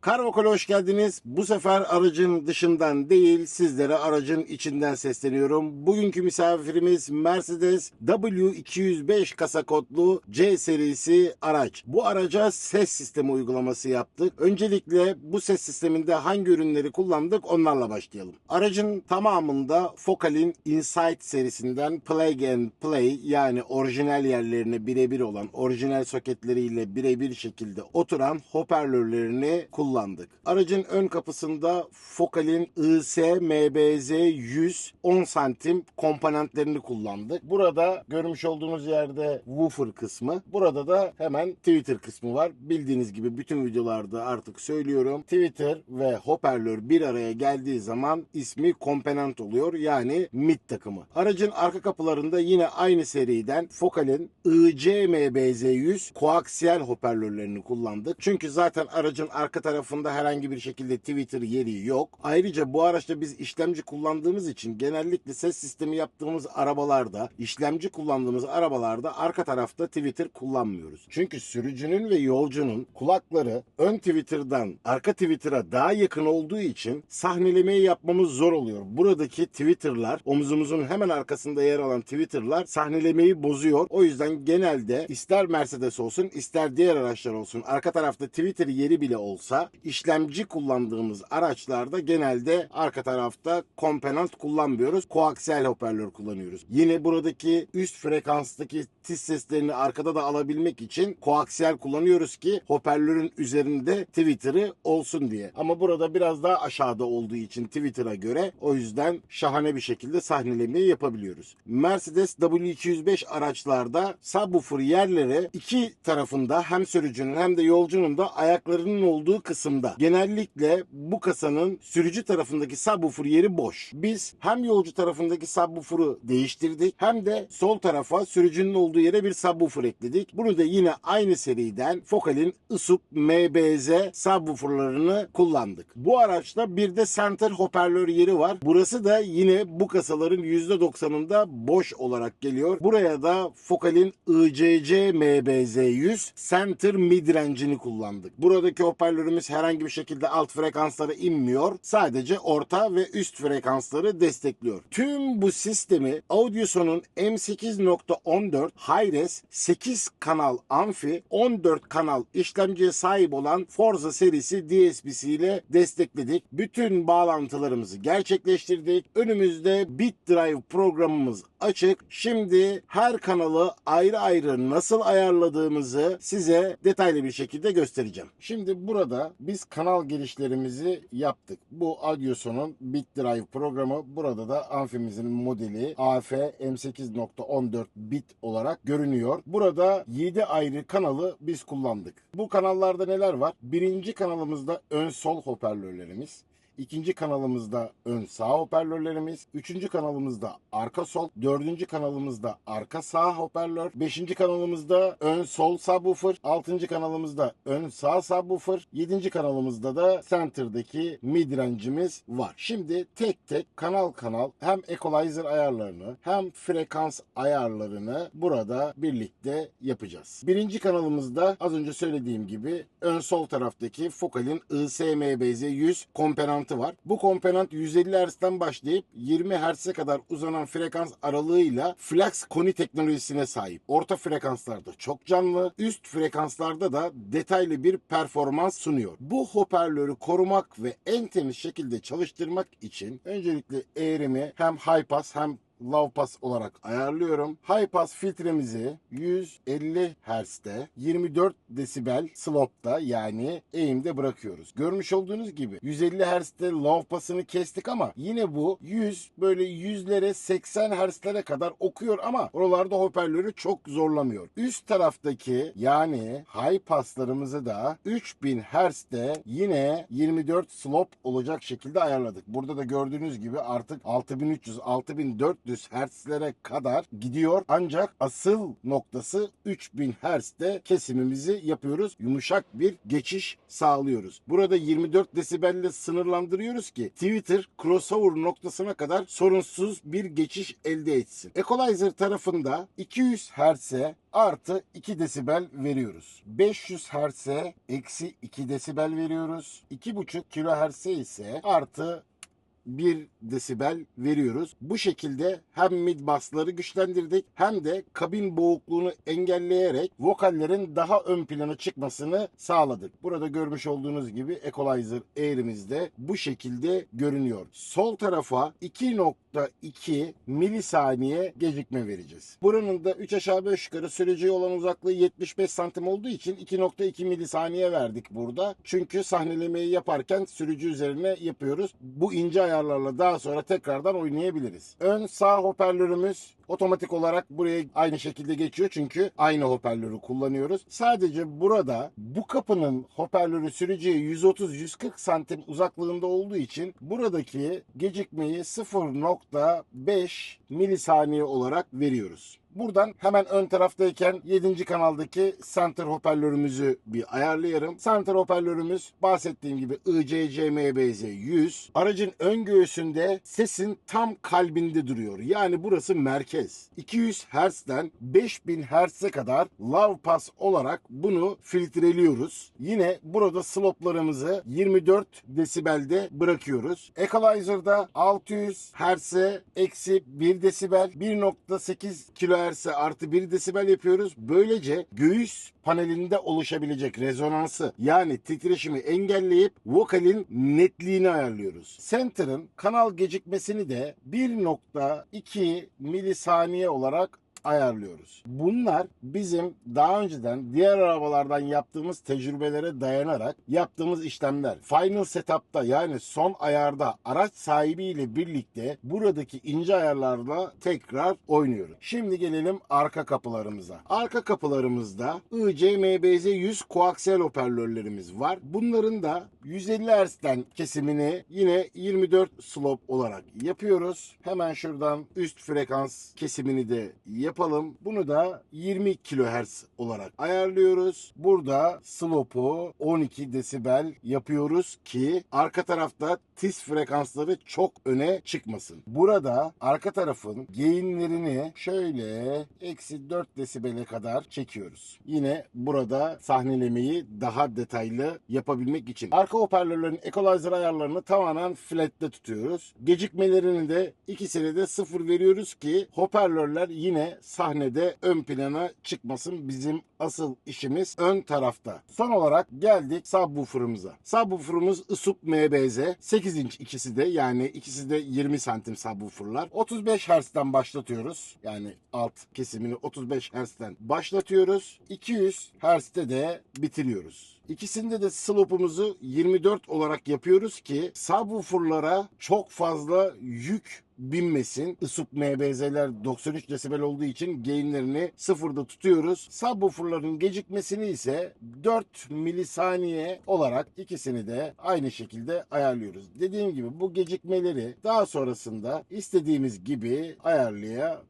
Karvokol'a hoş geldiniz. Bu sefer aracın dışından değil sizlere aracın içinden sesleniyorum. Bugünkü misafirimiz Mercedes W205 kasa kodlu C serisi araç. Bu araca ses sistemi uygulaması yaptık. Öncelikle bu ses sisteminde hangi ürünleri kullandık onlarla başlayalım. Aracın tamamında Focal'in Insight serisinden Plug and Play yani orijinal yerlerine birebir olan orijinal soketleriyle birebir şekilde oturan hoparlörlerini kullandık. Aracın ön kapısında Focal'in IS MBZ 100 10 santim komponentlerini kullandık. Burada görmüş olduğunuz yerde woofer kısmı. Burada da hemen Twitter kısmı var. Bildiğiniz gibi bütün videolarda artık söylüyorum. Twitter ve hoparlör bir araya geldiği zaman ismi komponent oluyor. Yani mid takımı. Aracın arka kapılarında yine aynı seriden Focal'in IC MBZ 100 koaksiyel hoparlörlerini kullandık. Çünkü zaten aracın arka tarafında herhangi bir şekilde Twitter yeri yok. Ayrıca bu araçta biz işlemci kullandığımız için genellikle ses sistemi yaptığımız arabalarda, işlemci kullandığımız arabalarda arka tarafta Twitter kullanmıyoruz. Çünkü sürücünün ve yolcunun kulakları ön Twitter'dan arka Twitter'a daha yakın olduğu için sahnelemeyi yapmamız zor oluyor. Buradaki Twitter'lar, omuzumuzun hemen arkasında yer alan Twitter'lar sahnelemeyi bozuyor. O yüzden genelde ister Mercedes olsun ister diğer araçlar olsun arka tarafta Twitter yeri bile olsa işlemci kullandığımız araçlarda genelde arka tarafta komponent kullanmıyoruz. Koaksiyel hoparlör kullanıyoruz. Yine buradaki üst frekanstaki tiz seslerini arkada da alabilmek için koaksiyel kullanıyoruz ki hoparlörün üzerinde Twitter'ı olsun diye. Ama burada biraz daha aşağıda olduğu için Twitter'a göre o yüzden şahane bir şekilde sahnelemeyi yapabiliyoruz. Mercedes W205 araçlarda subwoofer yerleri iki tarafında hem sürücünün hem de yolcunun da ayaklarının olduğu kısımda. Genellikle bu kasanın sürücü tarafındaki subwoofer yeri boş. Biz hem yolcu tarafındaki subwoofer'ı değiştirdik hem de sol tarafa sürücünün olduğu yere bir subwoofer ekledik. Bunu da yine aynı seriden Focal'in ISUP MBZ subwoofer'larını kullandık. Bu araçta bir de center hoparlör yeri var. Burası da yine bu kasaların %90'ında boş olarak geliyor. Buraya da Focal'in ICC MBZ 100 center midrange'ini kullandık. Buradaki hoparlörümüz herhangi bir şekilde alt frekanslara inmiyor. Sadece orta ve üst frekansları destekliyor. Tüm bu sistemi Audioson'un M8.14 Hi-Res 8 kanal amfi 14 kanal işlemciye sahip olan Forza serisi DSP'si ile destekledik. Bütün bağlantılarımızı gerçekleştirdik. Önümüzde BitDrive programımız açık. Şimdi her kanalı ayrı ayrı nasıl ayarladığımızı size detaylı bir şekilde göstereceğim. Şimdi burada biz kanal girişlerimizi yaptık. Bu Audioson'un BitDrive programı. Burada da amfimizin modeli AF M8.14 bit olarak görünüyor. Burada 7 ayrı kanalı biz kullandık. Bu kanallarda neler var? Birinci kanalımızda ön sol hoparlörlerimiz. İkinci kanalımızda ön sağ hoparlörlerimiz. Üçüncü kanalımızda arka sol. Dördüncü kanalımızda arka sağ hoparlör. Beşinci kanalımızda ön sol subwoofer. Altıncı kanalımızda ön sağ subwoofer. Yedinci kanalımızda da center'daki midrange'imiz var. Şimdi tek tek kanal kanal hem equalizer ayarlarını hem frekans ayarlarını burada birlikte yapacağız. Birinci kanalımızda az önce söylediğim gibi ön sol taraftaki Focal'in ISMBZ 100 komponenti var. Bu komponent 150 Hz'den başlayıp 20 Hz'e kadar uzanan frekans aralığıyla Flux Koni teknolojisine sahip. Orta frekanslarda çok canlı, üst frekanslarda da detaylı bir performans sunuyor. Bu hoparlörü korumak ve en temiz şekilde çalıştırmak için öncelikle eğrimi hem high pass hem low pass olarak ayarlıyorum. High pass filtremizi 150 Hz'de 24 desibel slopta yani eğimde bırakıyoruz. Görmüş olduğunuz gibi 150 Hz'de low pass'ını kestik ama yine bu 100 böyle yüzlere 80 Hz'lere kadar okuyor ama oralarda hoparlörü çok zorlamıyor. Üst taraftaki yani high pass'larımızı da 3000 Hz'de yine 24 slop olacak şekilde ayarladık. Burada da gördüğünüz gibi artık 6300 6400 1400 Hz'lere kadar gidiyor. Ancak asıl noktası 3000 Hz'de kesimimizi yapıyoruz. Yumuşak bir geçiş sağlıyoruz. Burada 24 desibelle sınırlandırıyoruz ki Twitter crossover noktasına kadar sorunsuz bir geçiş elde etsin. Equalizer tarafında 200 Hz'e artı 2 desibel veriyoruz. 500 Hz'e eksi 2 desibel veriyoruz. 2,5 kHz'e ise artı 1 desibel veriyoruz. Bu şekilde hem mid bassları güçlendirdik hem de kabin boğukluğunu engelleyerek vokallerin daha ön plana çıkmasını sağladık. Burada görmüş olduğunuz gibi equalizer eğrimizde bu şekilde görünüyor. Sol tarafa 2.2 milisaniye gecikme vereceğiz. Buranın da 3 aşağı 5 yukarı süreceği olan uzaklığı 75 santim olduğu için 2.2 milisaniye verdik burada. Çünkü sahnelemeyi yaparken sürücü üzerine yapıyoruz. Bu ince ayarlarla daha sonra tekrardan oynayabiliriz. Ön sağ hoparlörümüz otomatik olarak buraya aynı şekilde geçiyor çünkü aynı hoparlörü kullanıyoruz. Sadece burada bu kapının hoparlörü süreceği 130-140 santim uzaklığında olduğu için buradaki gecikmeyi 0.5 milisaniye olarak veriyoruz. Buradan hemen ön taraftayken 7. kanaldaki center hoparlörümüzü bir ayarlayalım. Center hoparlörümüz bahsettiğim gibi ICC-MBZ 100. Aracın ön göğsünde sesin tam kalbinde duruyor. Yani burası merkez. 200 Hz'den 5000 Hz'e kadar low pass olarak bunu filtreliyoruz. Yine burada sloplarımızı 24 desibelde bırakıyoruz. Equalizer'da 600 Hz'e eksi 1 desibel 1.8 kHz'e artı 1 desibel yapıyoruz. Böylece göğüs panelinde oluşabilecek rezonansı yani titreşimi engelleyip vokalin netliğini ayarlıyoruz. Center'ın kanal gecikmesini de 1.2 milisaniye olarak ayarlıyoruz. Bunlar bizim daha önceden diğer arabalardan yaptığımız tecrübelere dayanarak yaptığımız işlemler. Final setup'ta yani son ayarda araç sahibiyle birlikte buradaki ince ayarlarla tekrar oynuyoruz. Şimdi gelelim arka kapılarımıza. Arka kapılarımızda IC-MBZ 100 koaksiyel hoparlörlerimiz var. Bunların da 150 Hz'den kesimini yine 24 slop olarak yapıyoruz. Hemen şuradan üst frekans kesimini de yapalım. Bunu da 20 kHz olarak ayarlıyoruz. Burada slope'u 12 desibel yapıyoruz ki arka tarafta tiz frekansları çok öne çıkmasın. Burada arka tarafın gainlerini şöyle eksi 4 desibele kadar çekiyoruz. Yine burada sahnelemeyi daha detaylı yapabilmek için. Arka hoparlörlerin equalizer ayarlarını tamamen flat'te tutuyoruz. Gecikmelerini de ikisini de sıfır veriyoruz ki hoparlörler yine sahnede ön plana çıkmasın. Bizim asıl işimiz ön tarafta. Son olarak geldik subwoofer'ımıza. Subwoofer'ımız ISUP MBZ. 8 inç ikisi de yani ikisi de 20 santim subwoofer'lar. 35 Hz'den başlatıyoruz. Yani alt kesimini 35 Hz'den başlatıyoruz. 200 Hz'de de bitiriyoruz. İkisinde de slope'umuzu 24 olarak yapıyoruz ki subwoofer'lara çok fazla yük binmesin. ISUP MBZ'ler 93 desibel olduğu için gainlerini sıfırda tutuyoruz. Subwoofer'ların gecikmesini ise 4 milisaniye olarak ikisini de aynı şekilde ayarlıyoruz. Dediğim gibi bu gecikmeleri daha sonrasında istediğimiz gibi ayarlayabiliriz.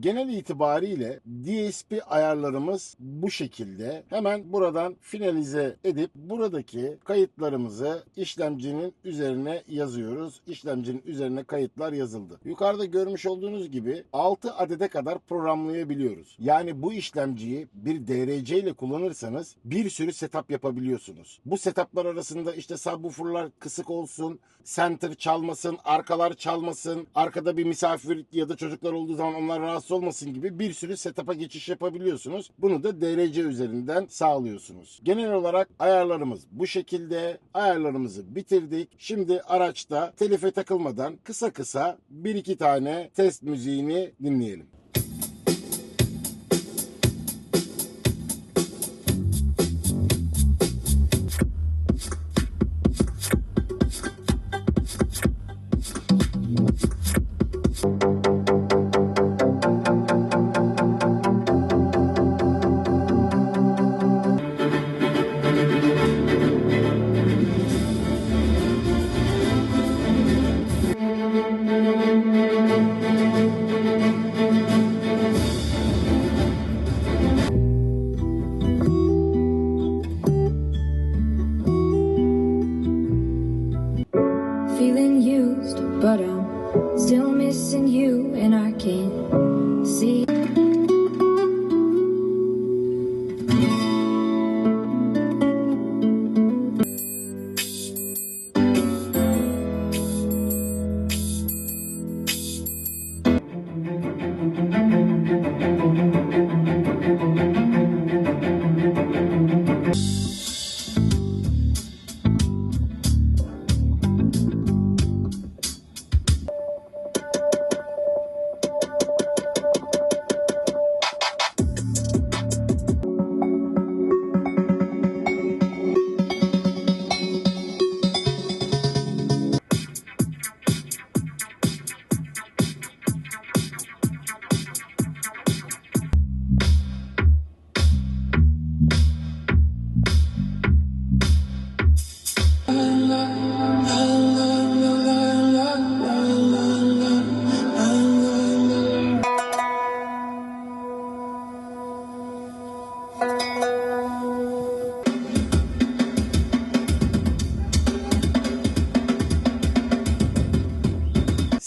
Genel itibariyle DSP ayarlarımız bu şekilde. Hemen buradan finalize edip buradaki kayıtlarımızı işlemcinin üzerine yazıyoruz. İşlemcinin üzerine kayıtlar yazıldı. Yukarıda görmüş olduğunuz gibi 6 adede kadar programlayabiliyoruz. Yani bu işlemciyi bir DRC ile kullanırsanız bir sürü setup yapabiliyorsunuz. Bu setuplar arasında işte subwooferlar kısık olsun, center çalmasın, arkalar çalmasın, arkada bir misafir ya da çocuklar olduğu zaman onlar rahatsız olmasın gibi bir sürü setup'a geçiş yapabiliyorsunuz. Bunu da DRC üzerinden sağlıyorsunuz. Genel olarak ayarlarımız bu şekilde. Ayarlarımızı bitirdik. Şimdi araçta telife takılmadan kısa kısa bir iki tane test müziğini dinleyelim.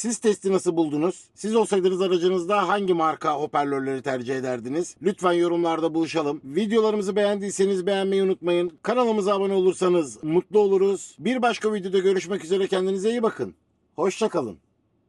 Siz testi nasıl buldunuz? Siz olsaydınız aracınızda hangi marka hoparlörleri tercih ederdiniz? Lütfen yorumlarda buluşalım. Videolarımızı beğendiyseniz beğenmeyi unutmayın. Kanalımıza abone olursanız mutlu oluruz. Bir başka videoda görüşmek üzere kendinize iyi bakın. Hoşçakalın.